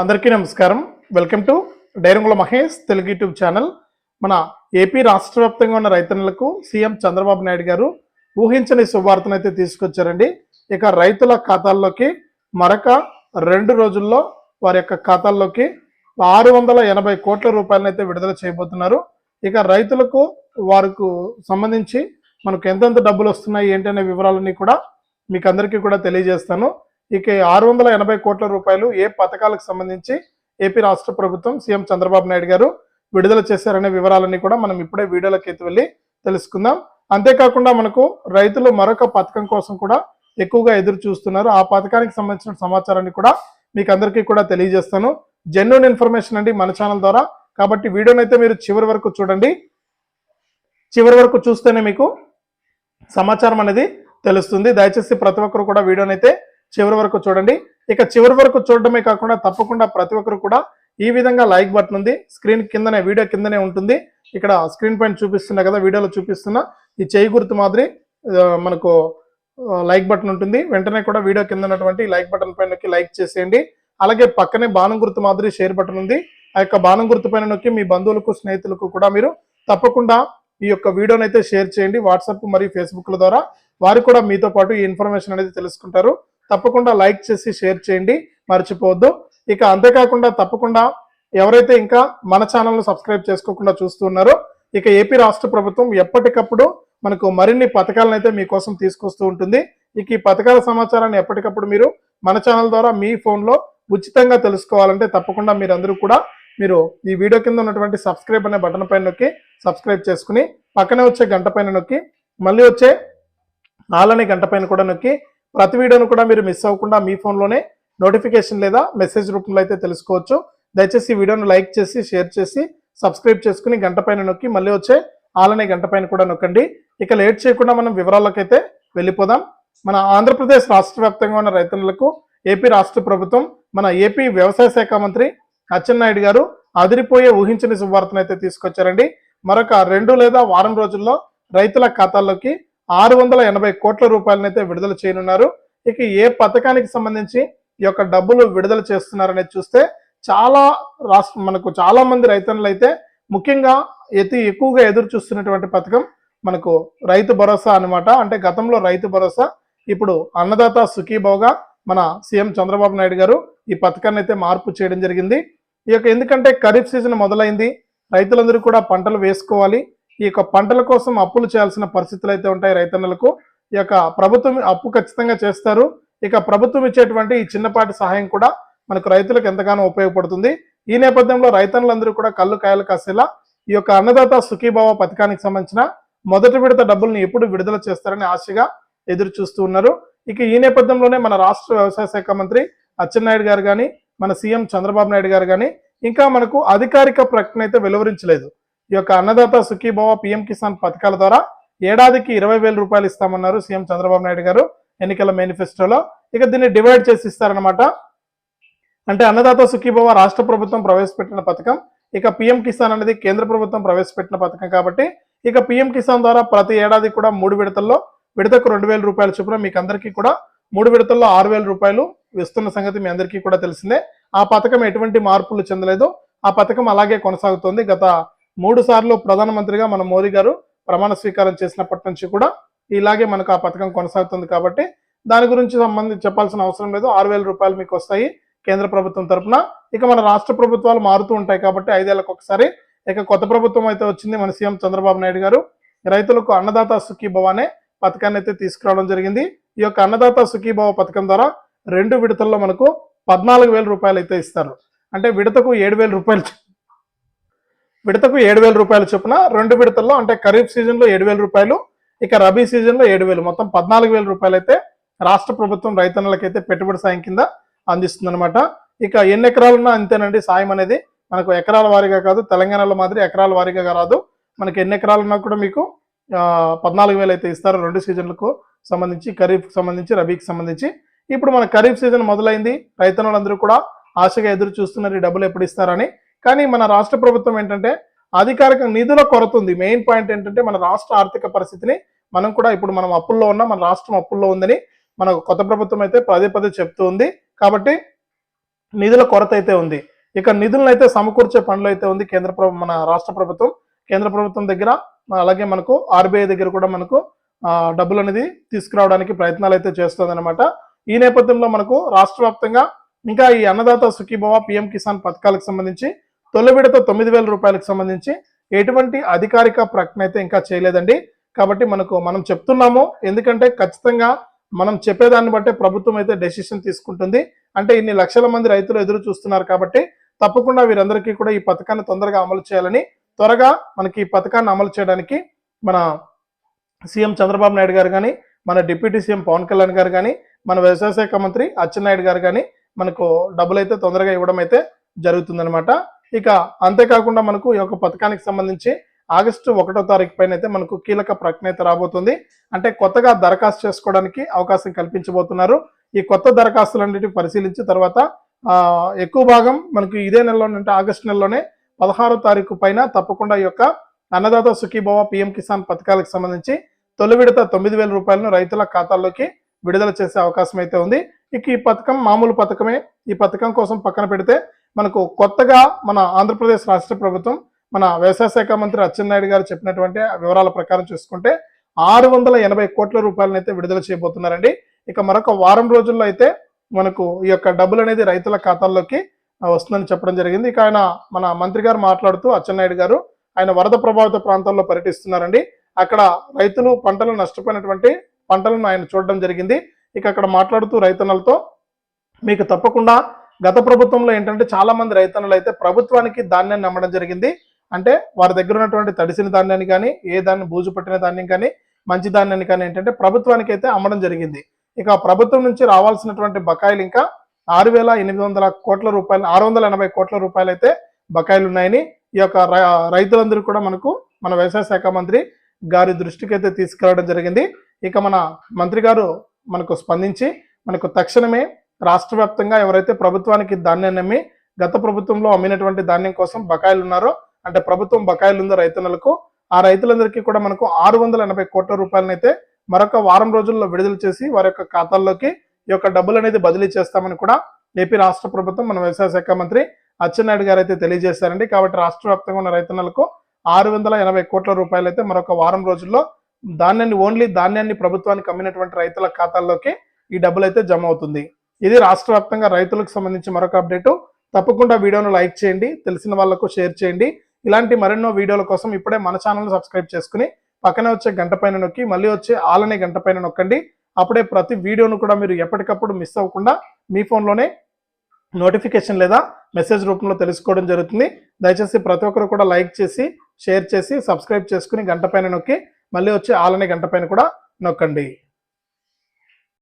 అందరికీ నమస్కారం. Welcome to Dairangula Mahesh Telugu YouTube channel. మన ఏపీ రాష్ట్ర వ్యాప్తంగా ఉన్న రైతన్నులకు సీఎం చంద్రబాబు నాయుడు గారు ఊహించని శుభవార్తను అయితే తీసుకొచ్చారండి. ఇక రైతుల ఖాతాల్లోకి మరొక రెండు రోజుల్లో వారి యొక్క ఖాతాల్లోకి ఆరు వందల ఎనభై కోట్ల రూపాయలనైతే విడుదల చేయబోతున్నారు. ఇక రైతులకు వారికి సంబంధించి మనకు ఎంతెంత డబ్బులు వస్తున్నాయి ఏంటి అనే వివరాలన్నీ కూడా మీకు అందరికీ కూడా తెలియజేస్తాను. ఇక ఆరు వందల ఎనభై కోట్ల రూపాయలు ఏ పథకాలకు సంబంధించి ఏపీ రాష్ట్ర ప్రభుత్వం సీఎం చంద్రబాబు నాయుడు గారు విడుదల చేశారనే వివరాలన్నీ కూడా మనం ఇప్పుడే వీడియోలోకి అయితే వెళ్ళి తెలుసుకుందాం. అంతేకాకుండా మనకు రైతులు మరొక పథకం కోసం కూడా ఎక్కువగా ఎదురు చూస్తున్నారు. ఆ పథకానికి సంబంధించిన సమాచారాన్ని కూడా మీకు అందరికీ కూడా తెలియజేస్తాను. జెన్యున్ ఇన్ఫర్మేషన్ అండి మన ఛానల్ ద్వారా. కాబట్టి వీడియోని అయితే మీరు చివరి వరకు చూడండి. చివరి వరకు చూస్తేనే మీకు సమాచారం అనేది తెలుస్తుంది. దయచేసి ప్రతి ఒక్కరు కూడా వీడియోని అయితే చివరి వరకు చూడండి. ఇక చివరి వరకు చూడడమే కాకుండా తప్పకుండా ప్రతి ఒక్కరు కూడా ఈ విధంగా లైక్ బటన్ ఉంది. స్క్రీన్ కిందనే వీడియో కిందనే ఉంటుంది. ఇక్కడ స్క్రీన్ పైన చూపిస్తున్నా కదా వీడియోలో చూపిస్తున్నా ఈ చేయి గుర్తు మాదిరి మనకు లైక్ బటన్ ఉంటుంది. వెంటనే కూడా వీడియో కింద ఉన్నటువంటి లైక్ బటన్ పైన నొక్కి లైక్ చేసేయండి. అలాగే పక్కనే బాణం గుర్తు మాదిరి షేర్ బటన్ ఉంది. ఆ యొక్క బాణం గుర్తు పైన నొక్కి మీ బంధువులకు స్నేహితులకు కూడా మీరు తప్పకుండా ఈ యొక్క వీడియోనైతే అయితే షేర్ చేయండి. వాట్సాప్ మరియు ఫేస్బుక్ల ద్వారా వారు కూడా మీతో పాటు ఈ ఇన్ఫర్మేషన్ అనేది తెలుసుకుంటారు. తప్పకుండా లైక్ చేసి షేర్ చేయండి. మర్చిపోవద్దు. ఇక అంతేకాకుండా తప్పకుండా ఎవరైతే ఇంకా మన ఛానల్ను సబ్స్క్రైబ్ చేసుకోకుండా చూస్తున్నారో ఇక ఏపీ రాష్ట్ర ప్రభుత్వం ఎప్పటికప్పుడు మనకు మరిన్ని పథకాలను అయితే మీకోసం తీసుకొస్తూ ఉంటుంది. ఇక ఈ పథకాల సమాచారాన్ని ఎప్పటికప్పుడు మీరు మన ఛానల్ ద్వారా మీ ఫోన్లో ఉచితంగా తెలుసుకోవాలంటే తప్పకుండా మీరందరూ కూడా మీరు ఈ వీడియో కింద ఉన్నటువంటి సబ్స్క్రైబ్ అనే బటన్ పైన నొక్కి సబ్స్క్రైబ్ చేసుకుని పక్కనే వచ్చే గంట పైన నొక్కి మళ్ళీ వచ్చే ఆల్ గంట పైన కూడా నొక్కి ప్రతి వీడియోను కూడా మీరు మిస్ అవ్వకుండా మీ ఫోన్లోనే నోటిఫికేషన్ లేదా మెసేజ్ రూపంలో అయితే తెలుసుకోవచ్చు. దయచేసి వీడియోను లైక్ చేసి షేర్ చేసి సబ్స్క్రైబ్ చేసుకుని గంట పైన నొక్కి మళ్ళీ వచ్చే ఆలనే గంట పైన కూడా నొక్కండి. ఇక లేట్ చేయకుండా మనం వివరాలకైతే వెళ్ళిపోదాం. మన ఆంధ్రప్రదేశ్ రాష్ట్ర వ్యాప్తంగా ఉన్న రైతులకు ఏపీ రాష్ట్ర ప్రభుత్వం మన ఏపీ వ్యవసాయ శాఖ మంత్రి అచ్చెన్నాయుడు గారు అదిరిపోయే ఊహించని శుభార్తను అయితే తీసుకొచ్చారండి. మరొక రెండు లేదా వారం రోజుల్లో రైతుల ఖాతాల్లోకి ఆరు వందల ఎనభై కోట్ల రూపాయలనైతే విడుదల చేయనున్నారు. ఇక ఏ పథకానికి సంబంధించి ఈ యొక్క డబ్బులు విడుదల చేస్తున్నారనేది చూస్తే చాలా రాష్ట్ర మనకు చాలా మంది రైతన్నులు అయితే ముఖ్యంగా అతి ఎక్కువగా ఎదురు చూస్తున్నటువంటి పథకం మనకు రైతు భరోసా అన్నమాట. అంటే గతంలో రైతు భరోసా ఇప్పుడు అన్నదాత సుఖీభావుగా మన సీఎం చంద్రబాబు నాయుడు గారు ఈ పథకాన్ని అయితే మార్పు చేయడం జరిగింది. ఈ యొక్క ఎందుకంటే ఖరీఫ్ సీజన్ మొదలైంది రైతులందరూ కూడా పంటలు వేసుకోవాలి. ఈ యొక్క పంటల కోసం అప్పులు చేయాల్సిన పరిస్థితులు అయితే ఉంటాయి రైతన్నలకు. ఈ యొక్క ప్రభుత్వం అప్పు ఖచ్చితంగా చేస్తారు. ఇక ప్రభుత్వం ఇచ్చేటువంటి ఈ చిన్నపాటి సహాయం కూడా మనకు రైతులకు ఎంతగానో ఉపయోగపడుతుంది. ఈ నేపథ్యంలో రైతన్నులందరూ కూడా కళ్ళు కాయలు కాసేలా ఈ యొక్క అన్నదాత సుఖీభావ పథకానికి సంబంధించిన మొదటి విడత డబ్బుల్ని ఎప్పుడు విడుదల చేస్తారని ఆశగా ఎదురు చూస్తూ ఉన్నారు. ఇక ఈ నేపథ్యంలోనే మన రాష్ట్ర వ్యవసాయ శాఖ మంత్రి అచ్చెన్నాయుడు గారు కానీ మన సీఎం చంద్రబాబు నాయుడు గారు కానీ ఇంకా మనకు అధికారిక ప్రకటన అయితే వెలువరించలేదు. ఈ యొక్క అన్నదాత సుఖీభవ పిఎం కిసాన్ పథకాల ద్వారా ఏడాదికి ఇరవై వేల రూపాయలు ఇస్తామన్నారు సీఎం చంద్రబాబు నాయుడు గారు ఎన్నికల మేనిఫెస్టోలో. ఇక దీన్ని డివైడ్ చేసి ఇస్తారనమాట అంటే అన్నదాత సుఖీభవ రాష్ట్ర ప్రభుత్వం ప్రవేశపెట్టిన పథకం ఇక పిఎం కిసాన్ అనేది కేంద్ర ప్రభుత్వం ప్రవేశపెట్టిన పథకం కాబట్టి ఇక పిఎం కిసాన్ ద్వారా ప్రతి ఏడాది కూడా మూడు విడతల్లో విడతకు రెండు వేల రూపాయల చొప్పున మీకు అందరికీ కూడా మూడు విడతల్లో ఆరు వేల రూపాయలు ఇస్తున్న సంగతి మీ అందరికీ కూడా తెలిసిందే. ఆ పథకం ఎటువంటి మార్పులు చెందలేదు. ఆ పథకం అలాగే కొనసాగుతోంది. గత మూడు సార్లు ప్రధానమంత్రిగా మన మోదీ గారు ప్రమాణ స్వీకారం చేసినప్పటి నుంచి కూడా ఇలాగే మనకు ఆ పథకం కొనసాగుతుంది కాబట్టి దాని గురించి సంబంధించి చెప్పాల్సిన అవసరం లేదు. ఆరు వేల రూపాయలు మీకు వస్తాయి కేంద్ర ప్రభుత్వం తరపున. ఇక మన రాష్ట్ర ప్రభుత్వాలు మారుతూ ఉంటాయి కాబట్టి ఐదేళ్ళకు ఒకసారి. ఇక కొత్త ప్రభుత్వం అయితే వచ్చింది మన సీఎం చంద్రబాబు నాయుడు గారు. రైతులకు అన్నదాత సుఖీభవ అనే పథకాన్ని అయితే తీసుకురావడం జరిగింది. ఈ యొక్క అన్నదాత సుఖీభవ పథకం ద్వారా రెండు విడతల్లో మనకు పద్నాలుగు వేల రూపాయలు అయితే ఇస్తారు. అంటే విడతకు ఏడు వేల రూపాయలు విడతకు ఏడు వేల రూపాయలు చొప్పున రెండు విడతల్లో అంటే ఖరీఫ్ సీజన్లో ఏడు వేల రూపాయలు ఇక రబీ సీజన్లో ఏడు వేలు మొత్తం పద్నాలుగు వేల రూపాయలు అయితే రాష్ట్ర ప్రభుత్వం రైతన్నలకైతే పెట్టుబడి సాయం కింద అందిస్తుంది అనమాట ఇక ఎన్ని ఎకరాలున్నా అంతేనండి సాయం అనేది మనకు ఎకరాల వారీగా కాదు తెలంగాణలో మాదిరి ఎకరాల వారీగా రాదు మనకి ఎన్ని ఎకరాలున్నా కూడా మీకు పద్నాలుగు వేలు అయితే ఇస్తారు రెండు సీజన్లకు సంబంధించి ఖరీఫ్ సంబంధించి రబీకి సంబంధించి. ఇప్పుడు మన ఖరీఫ్ సీజన్ మొదలైంది రైతన్నులందరూ కూడా ఆశగా ఎదురు చూస్తున్నారు ఈ డబ్బులు ఎప్పుడు ఇస్తారని. కానీ మన రాష్ట్ర ప్రభుత్వం ఏంటంటే అధికారిక నిధుల కొరత ఉంది మెయిన్ పాయింట్ ఏంటంటే మన రాష్ట్ర ఆర్థిక పరిస్థితిని మనం కూడా ఇప్పుడు మనం అప్పుల్లో ఉన్న మన రాష్ట్రం అప్పుల్లో ఉందని మన కొత్త ప్రభుత్వం అయితే పదే పదే చెప్తూ ఉంది. కాబట్టి నిధుల కొరత అయితే ఉంది. ఇక నిధులను అయితే సమకూర్చే పనులు అయితే ఉంది కేంద్ర మన రాష్ట్ర ప్రభుత్వం. కేంద్ర ప్రభుత్వం దగ్గర అలాగే మనకు ఆర్బీఐ దగ్గర కూడా మనకు డబ్బులు అనేది తీసుకురావడానికి ప్రయత్నాలు అయితే చేస్తుంది అనమాట ఈ నేపథ్యంలో మనకు రాష్ట్ర వ్యాప్తంగా ఇంకా ఈ అన్నదాత సుఖీభవ పిఎం కిసాన్ పథకాలకు సంబంధించి తొలి విడత తొమ్మిది వేల రూపాయలకు సంబంధించి ఎటువంటి అధికారిక ప్రకటన అయితే ఇంకా చేయలేదండి. కాబట్టి మనకు మనం చెప్తున్నాము ఎందుకంటే ఖచ్చితంగా మనం చెప్పేదాన్ని బట్టే ప్రభుత్వం అయితే డెసిషన్ తీసుకుంటుంది. అంటే ఇన్ని లక్షల మంది రైతులు ఎదురు చూస్తున్నారు కాబట్టి తప్పకుండా వీరందరికీ కూడా ఈ పథకాన్ని తొందరగా అమలు చేయాలని త్వరగా మనకి ఈ పథకాన్ని అమలు చేయడానికి మన సీఎం చంద్రబాబు నాయుడు గారు కానీ మన డిప్యూటీ సీఎం పవన్ కళ్యాణ్ గారు కానీ మన వ్యవసాయ శాఖ మంత్రి అచ్చెన్నాయుడు గారు కానీ మనకు డబ్బులు అయితే తొందరగా ఇవ్వడం అయితే జరుగుతుందన్నమాట. ఇక అంతేకాకుండా మనకు ఈ యొక్క పథకానికి సంబంధించి ఆగస్టు ఒకటో తారీఖు పైన అయితే మనకు కీలక ప్రకటన అయితే రాబోతుంది. అంటే కొత్తగా దరఖాస్తు చేసుకోవడానికి అవకాశం కల్పించబోతున్నారు. ఈ కొత్త దరఖాస్తులన్నిటిని పరిశీలించిన తర్వాత ఎక్కువ భాగం మనకు ఇదే నెలలో అంటే ఆగస్టు నెలలోనే పదహారో తారీఖు పైన తప్పకుండా ఈ యొక్క అన్నదాత సుఖీభవ పిఎం కిసాన్ పథకాలకు సంబంధించి తొలి విడత తొమ్మిది వేల రూపాయలను రైతుల ఖాతాల్లోకి విడుదల చేసే అవకాశం అయితే ఉంది. ఇక ఈ పథకం మామూలు పథకమే. ఈ పథకం కోసం పక్కన పెడితే మనకు కొత్తగా మన ఆంధ్రప్రదేశ్ రాష్ట్ర ప్రభుత్వం మన వ్యవసాయ శాఖ మంత్రి అచ్చెన్నాయుడు గారు చెప్పినటువంటి వివరాల ప్రకారం చూసుకుంటే ఆరు వందల ఎనభై కోట్ల రూపాయలను అయితే విడుదల చేయబోతున్నారండి. ఇక మరొక వారం రోజుల్లో అయితే మనకు ఈ యొక్క డబ్బులు అనేది రైతుల ఖాతాల్లోకి వస్తుందని చెప్పడం జరిగింది. ఇక ఆయన మన మంత్రి గారు మాట్లాడుతూ అచ్చెన్నాయుడు గారు ఆయన వరద ప్రభావిత ప్రాంతాల్లో పర్యటిస్తున్నారండి. అక్కడ రైతులు పంటలు నష్టపోయినటువంటి పంటలను ఆయన చూడడం జరిగింది. ఇక అక్కడ మాట్లాడుతూ రైతన్నలతో మీకు తప్పకుండా గత ప్రభుత్వంలో ఏంటంటే చాలా మంది రైతన్నలు అయితే ప్రభుత్వానికి ధాన్యాన్ని అమ్మడం జరిగింది. అంటే వారి దగ్గర ఉన్నటువంటి తడిసిన ధాన్యాన్ని కానీ ఏ దాన్ని బూజు పట్టిన ధాన్యం కానీ మంచి ధాన్యాన్ని కానీ ఏంటంటే ప్రభుత్వానికి అయితే అమ్మడం జరిగింది. ఇక ప్రభుత్వం నుంచి రావాల్సినటువంటి బకాయిలు ఇంకా ఆరు వేల ఎనిమిది వందల కోట్ల రూపాయలు ఆరు వందల ఎనభై కోట్ల రూపాయలు అయితే బకాయిలు ఉన్నాయని ఈ యొక్క రై- రైతులందరూ కూడా మనకు మన వ్యవసాయ శాఖ మంత్రి గారి దృష్టికి అయితే తీసుకురావడం జరిగింది. ఇక మన మంత్రి గారు మనకు స్పందించి మనకు తక్షణమే రాష్ట్ర వ్యాప్తంగా ఎవరైతే ప్రభుత్వానికి ధాన్యం నమ్మి గత ప్రభుత్వంలో అమ్మినటువంటి ధాన్యం కోసం బకాయిలు ఉన్నారో అంటే ప్రభుత్వం బకాయిలు ఉందో రైతులకు ఆ రైతులందరికీ కూడా మనకు ఆరు వందల ఎనభై కోట్ల రూపాయలనైతే మరొక వారం రోజుల్లో విడుదల చేసి వారి యొక్క ఖాతాల్లోకి ఈ యొక్క డబ్బులు అనేది బదిలీ చేస్తామని కూడా ఏపీ రాష్ట్ర ప్రభుత్వం మన వ్యవసాయ శాఖ మంత్రి అచ్చెన్నాయుడు గారు అయితే తెలియజేశారండి. కాబట్టి రాష్ట్ర వ్యాప్తంగా ఉన్న రైతన్నలకు ఆరు వందల ఎనభై కోట్ల రూపాయలు అయితే మరొక వారం రోజుల్లో ధాన్యాన్ని ఓన్లీ ధాన్యాన్ని ప్రభుత్వానికి అమ్మినటువంటి రైతుల ఖాతాల్లోకి ఈ డబ్బులు అయితే జమ అవుతుంది. ఇది రాష్ట్ర వ్యాప్తంగా రైతులకు సంబంధించి మరొక అప్డేటు. తప్పకుండా వీడియోను లైక్ చేయండి తెలిసిన వాళ్ళకు షేర్ చేయండి. ఇలాంటి మరెన్నో వీడియోల కోసం ఇప్పుడే మన ఛానల్ సబ్స్క్రైబ్ చేసుకుని పక్కనే వచ్చే గంట పైన నొక్కి మళ్ళీ వచ్చే ఆల్ అనే గంట పైన నొక్కండి. అప్పుడే ప్రతి వీడియోను కూడా మీరు ఎప్పటికప్పుడు మిస్ అవ్వకుండా మీ ఫోన్లోనే నోటిఫికేషన్ లేదా మెసేజ్ రూపంలో తెలుసుకోవడం జరుగుతుంది. దయచేసి ప్రతి ఒక్కరు కూడా లైక్ చేసి షేర్ చేసి సబ్స్క్రైబ్ చేసుకుని గంట పైన నొక్కి మళ్ళీ వచ్చే ఆల్ అనే గంట పైన కూడా నొక్కండి.